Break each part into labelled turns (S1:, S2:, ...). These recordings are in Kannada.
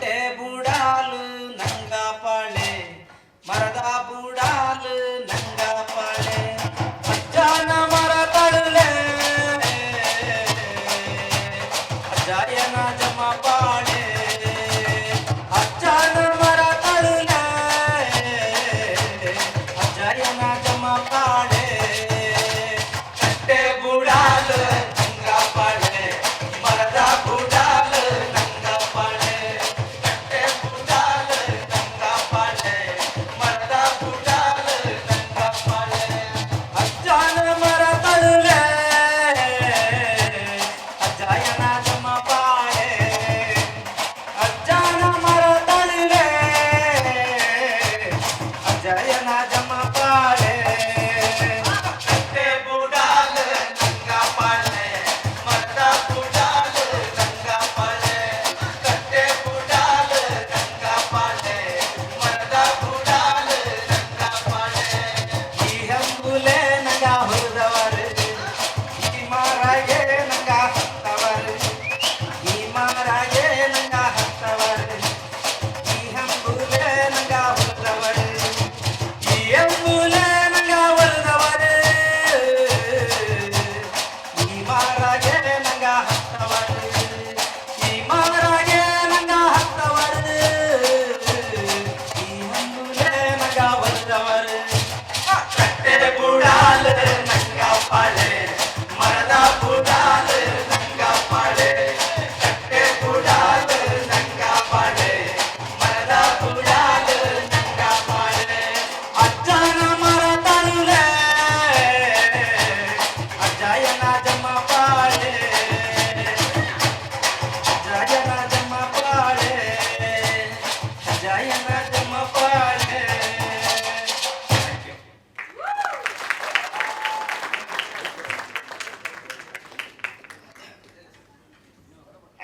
S1: Até por para allá.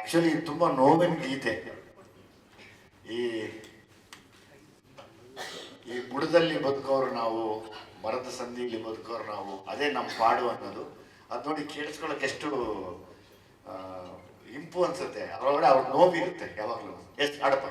S2: Actually ತುಂಬ ನೋವಿನ ಗೀತೆ. ಈ ಈ ಬುಡದಲ್ಲಿ ಬದುಕೋರು ನಾವು ಮರದ ಸಂಧಿಯಲ್ಲಿ ಬದುಕೋರು ನಾವು, ಅದೇ ನಮ್ಮ ಪಾಡು ಅನ್ನೋದು. ಅದು ನೋಡಿ ಕೇಳಿಸ್ಕೊಳ್ಳೋಕೆ ಎಷ್ಟು ಇಂಪು ಅನ್ಸುತ್ತೆ. ಅವ್ರ ಅವ್ರ ನೋವಿರುತ್ತೆ ಯಾವಾಗಲೂ. ಎಷ್ಟು ಹಾಡಪ್ಪ?